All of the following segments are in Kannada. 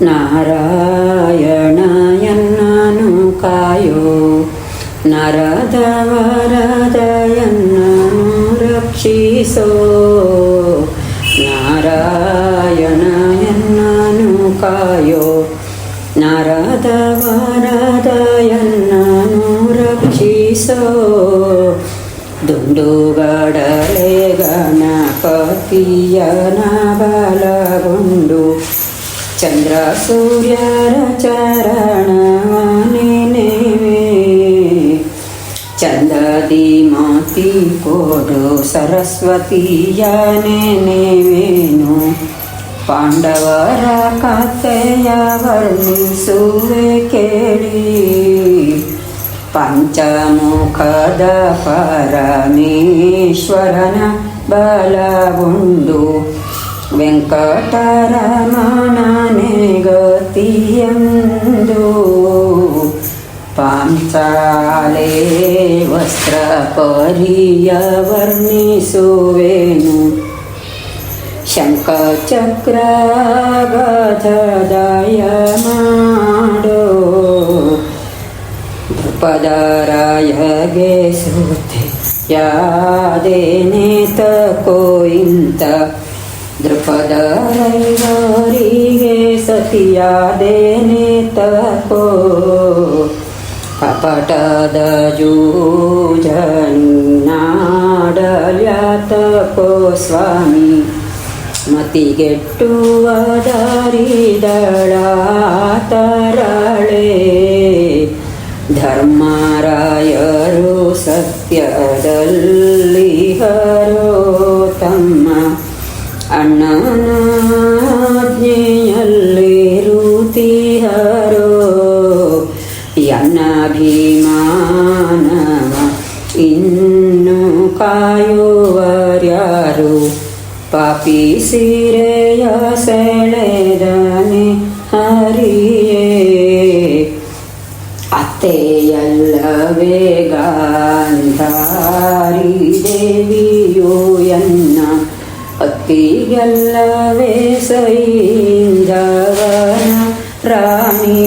ನಾರಾಯಣಯನ್ನನು ಕಾಯೋ ನರದ ವರದಯನ್ನನು ರಕ್ಷಿಸೋ ನಾರಾಯಣಯನ್ನನು ಕಾಯೋ ನರದ ವರದಯನ್ನನು ರಕ್ಷಿಸೋ ದುಂಡುಗಡಲೆ ಗಣಪತಿಯನ ಬಲಗೊಂಡು ಚಂದ್ರ ಸೂರ್ಯರ ಚರಣವನೆನೆವೆ ಚಂದದಿ ಮಾತಿ ಕೊಡು ಸರಸ್ವತಿಯ ನೆನೆವೇನು ಪಾಂಡವರ ಕಥೆಯ ವರ್ಣಿಸುವೆ ಕೇಳಿ ಪಂಚಮುಖದ ಪರಮೇಶ್ವರನ ಬಲಗೊಂಡು ವೆಂಕಟರಮಣನೆ ಗತಿಯಂದು ಪಾಂಚಾಲೆ ವಸ್ತ್ರ ಪರಿಯ ವರ್ಣಿಸುವೆನು. ಶಂಕಚಕ್ರ ಗಜದಯ ಮಾಡೋ ಪದರಾಯಗೆ ಸುತೆ ಯಾದೇನೆ ತಕೋ ಇಂತ ದೃಪದರೈವರಿಗೆ ಸತಿಯಾದೇನೆ ತಕೋ ಕಪಟದ ಜೂಜನಾಡಲ್ಯಾತಕೋ ಸ್ವಾಮಿ. ಮತಿಗೆಟ್ಟುವ ತರಳೆ ಧರ್ಮರಾಯರು ಸತ್ಯದಲ್ಲಿ ಹರೋ ಯನ್ನ ಭೀಮಾನವ ಇನ್ನು ಕಾಯುವರ್ಯಾರು ಪಾಪಿ ಸಿರೆಯ ಸೆಳೆದನೆ ಹರಿಯೇ. ಅತ್ತೆಯಲ್ಲವೇ ಗಾಂಧಾರಿ ದೇವಿಯು ಎನ್ನ ಅತ್ತಿಯಲ್ಲವೇ ಸೈಂದವನ ರಾಣಿ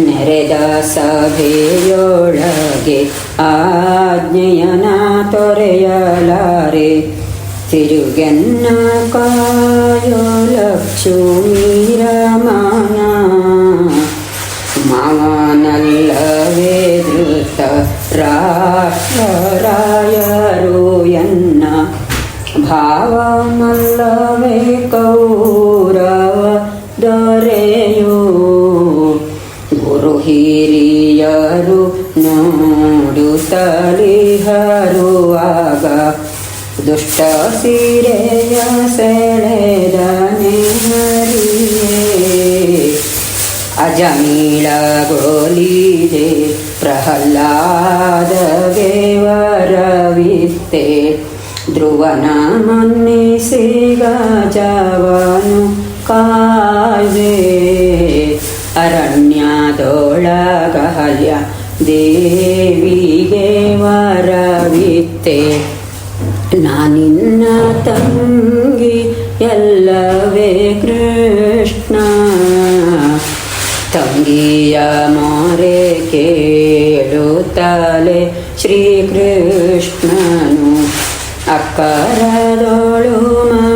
ನೆರೆದ ಸಭೆಯೊಳಗೆ ಆಜ್ಞೆಯನ ತೊರೆಯಲಾರೆ ತಿರುಗೆನ್ನ ಕಾಯೋ ಲಕ್ಷ್ಮೀರಮಣ ಮಾವನಲ್ಲವೇ ಧೃತ ರಾಷ್ಟ್ರರಾಯರು ಎನ್ನ ಭಾವನಲ್ಲವೇ ಗುರು ಹಿರಿಯರು ನೋಡುತ್ತಲಿಹರು ಆಗ ದುಷ್ಟ ಸೀರೆಯ ಸೆಳೆದನೆ ಹರಿಯೇ ಅಜಮೀಳಗೊಲಿದೆ ಪ್ರಹ್ಲಾದ ದೇವರವಿತ್ತೆ, ಧ್ರುವನ ಮನ್ನಿಸಿ ಗಜವನು ಕಾಯ್ದೆ. ಅರಣ್ಯದೊಳಗಹಲ್ಯ ದೇವಿಗೆ ವರವಿತ್ತೆ. ನಾನಿನ್ನ ತಂಗಿ ಎಲ್ಲವೇ ಕೃಷ್ಣ. ತಂಗಿಯ ಮೊರೆ ಕೇಳುತ್ತಲೆ ಶ್ರೀಕೃಷ್ಣನು. ಅಕ್ಕರದೊಳು ಮನದೊಳಗರಿತು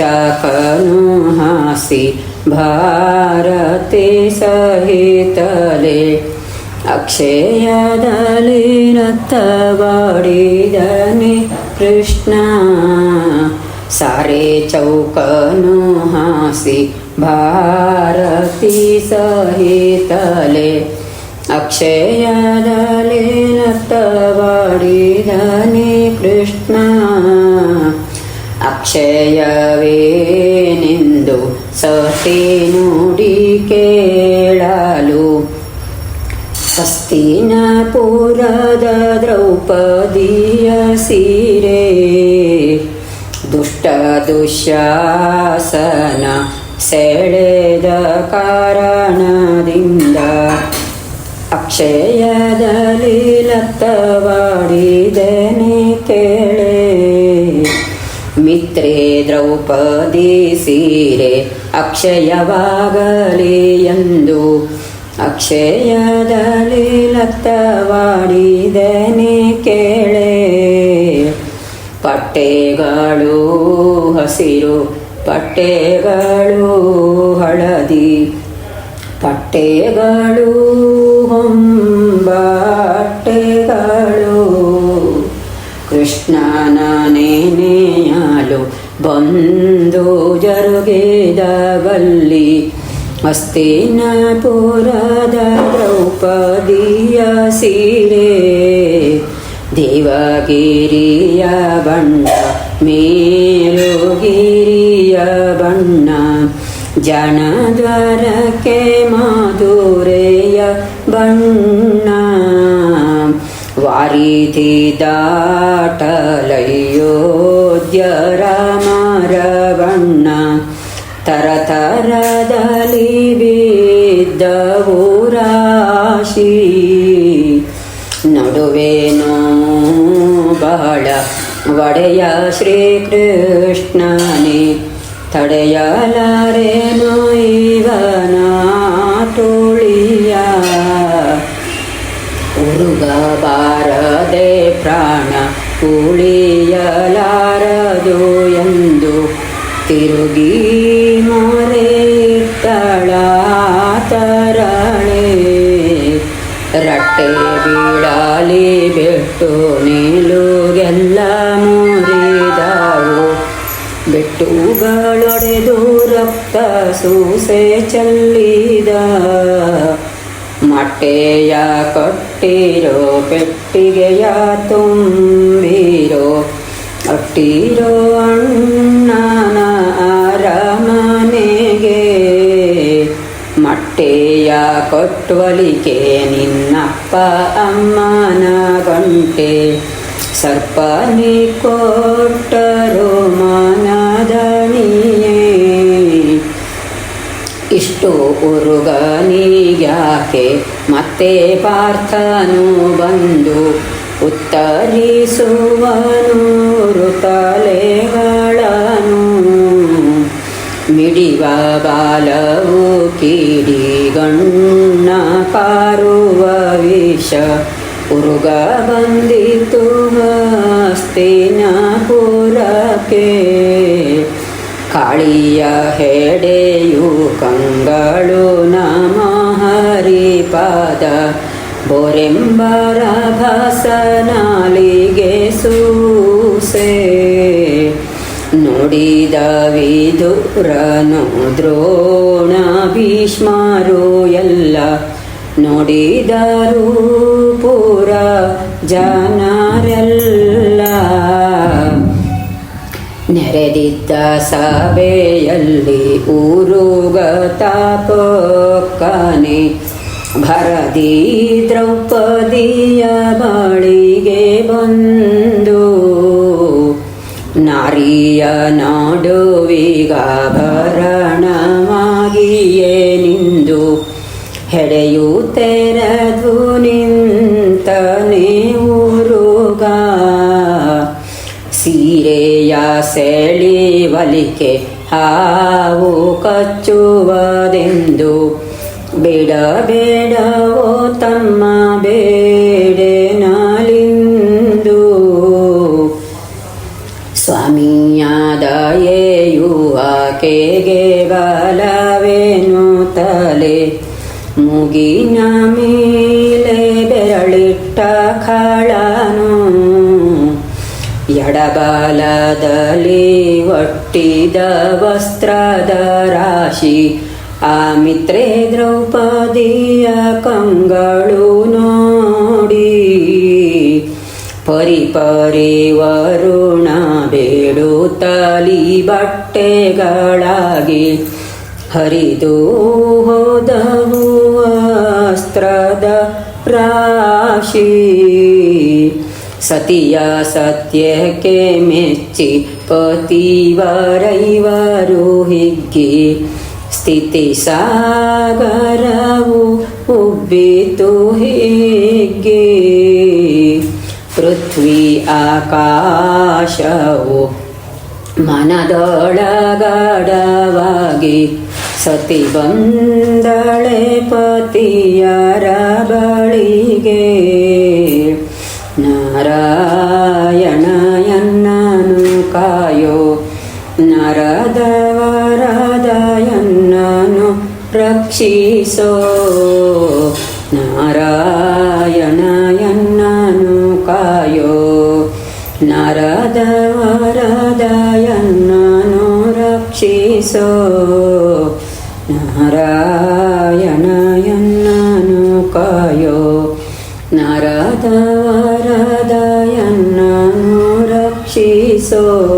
ಮತ್ತೆ ಚಕನು ಹಾಸಿ ಭಾರತಿ ಸಹಿತಲೆ ಅಕ್ಷಯದಲ್ಲಿ ರಥವಾಡಿದನೆ ಕೃಷ್ಣ ಸಾರೆ ಚೌಕನು ಅಕ್ಷಯವೇನೆಂದು ಸತಿ ನುಡಿ ಕೇಳಲು. ಹಸ್ತಿನಪುರದ ದ್ರೌಪದಿಯ ಸೀರೆ ದುಷ್ಟ ದುಶ್ಯಾಸನ ಸೆಳೆದ ಕಾರಣದಿಂದ ಅಕ್ಷಯದಲ್ಲಿ ಲತ್ತವಾಡಿದನೆ ಕೇಳ. ದ್ರೌಪದಿ ಸೀರೆ ಅಕ್ಷಯವಾಗಲಿ ಎಂದು ಅಕ್ಷಯದಲ್ಲಿ ಲತ್ತವಾಡಿದನೆ ಕೇಳೆ. ಪಟ್ಟೆಗಳು ಹಸಿರು ಪಟ್ಟೆಗಳು ಹಳದಿ. ಪಟ್ಟೆಗಳು अस्तेन पुरादा द्रौपदीयशिरे देवगिरिय बण्ड मेरुगिरिय बण्ड जनद्वारके माधुरेय बण्ड वारिधि दाटलयोद्य रामरवण्ण ತರತರದಲ್ಲಿ ಬಿದ್ದವು ರಾಶಿ ನಡುವೇನೋ ಬಹಳ ಒಡೆಯ ಶ್ರೀಕೃಷ್ಣನೇ, ತಡೆಯಲಾರೇನೋ ಇವನ ತುಳಿಯ. ಉರುಗಬಾರದೆ ಪ್ರಾಣ ಉಳಿಯಲಾರದು ಎಂದು ತಿರುಗಿ ಬೀಳಲಿ ಬಿಟ್ಟು ನೀಲುಗೆಲ್ಲ ಮುರಿದವು. ಬೆಟ್ಟುಗಳೊಡೆದು ರಕ್ತ ಸೂಸೆ ಚೆಲ್ಲಿದ. ಮಟ್ಟೆಯ ಕೊಟ್ಟಿರೋ ಪೆಟ್ಟಿಗೆಯ ತುಂಬಿರೋ. ಅಟ್ಟಿರೋ ಮಟ್ಟೆಯ ಕೊಟ್ಟುವಲಿಕೆ ನಿನ್ನಪ್ಪ ಅಮ್ಮನ ಗಂಟೆ. ಸರ್ಪನಿ ಕೊಟ್ಟರು ಮನದಣಿಯೇ. ಇಷ್ಟು ಉರುಗನಿಗ್ಯಾಕೆ ಮತ್ತೆ ಪಾರ್ಥನು ಬಂದು ಉತ್ತರಿಸುವನು ತಲೆಗಳನ್ನು ಬಾಲವು ಕಿಡಿಗಣ್ಣ ಕಾರುವ ವಿಷ. ಉರುಗ ಬಂದಿತು ಹಸ್ತಿನಪುರಕ್ಕೆ ಕಾಳಿಯ ಹೆಡೆಯು ಕಂಗಳು ನಮ ಹರಿಪಾದ. ಬೋರೆಂಬರ ಭಸನಾಲಿಗೆ ಸೂಸೆ. ನುಡಿದ ವಿದುರನು ದ್ರೋಣ ಭೀಷ್ಮರು ಎಲ್ಲ ನೋಡಿದರು ಪೂರ ಜನರೆಲ್ಲ. ನೆರೆದಿದ್ದ ಸಭೆಯಲ್ಲಿ ಊರುಗತಾಪಕ್ಕನೆ ಭರದಿ ದ್ರೌಪದಿಯ ಬಳಿಗೆ ಬಂದು ನಾರಿಯ ನಾಡುವಿಗಾಭರಣವಾಗಿಯೇ ನಿಂದು ಹೆಡೆಯು ತೆರದು ನಿಂತನೆ ಊರುಗ. ಸೀರೆಯ ಸೆಳಿವಲಿಕೆ ಹಾವು ಕಚ್ಚುವದೆಂದು ಬೇಡ ಬೇಡವೋ ತಮ್ಮ ಬೇಡೆ. ಮುಗಿನ ಮೇಲೆ ಬೆರಳಿಟ್ಟ ಕಾಳನು. ಎಡಬಾಲದಲ್ಲಿ ಒಟ್ಟಿದ ವಸ್ತ್ರದ ರಾಶಿ. ಆ ಮಿತ್ರೆ ದ್ರೌಪದಿಯ ಕಂಗಳು ನೋಡಿ. ಪರಿ ಪರಿ ವರುಣ ಬೇಡುತ್ತಲಿ ಬಟ್ಟೆಗಳಾಗಿ. ಹರಿದು ಹೋದವು ಅಸ್ತ್ರದ ರಾಶಿ. ಸತಿಯ ಸತ್ಯಕ್ಕೆ ಮೆಚ್ಚಿ ಪತಿವರೈವರು ಹಿಗ್ಗಿ. ಸ್ಥಿತಿ ಸಾಗರವು ಉಬ್ಬಿತು ಹಿಗ್ಗಿ ಪೃಥ್ವಿ ಆಕಾಶವು ಮನದೊಳಗಡವಾಗಿ ಸತಿ ಬಂದಳೆ ಪತಿಯರ ಬಳಿಗೆ. ನಾರಾಯಣಯನ್ನನು ಕಾಯೋ ನರದವರದಯನ್ನನು ರಕ್ಷಿಸೋ. ನಾರಾಯಣಯನ್ನನು ಕಾಯೋ ನರದವರದಯನ್ನನು ರಕ್ಷಿಸೋ. ನರದವರದಯನ್ನನು ರಕ್ಷಿಸೋ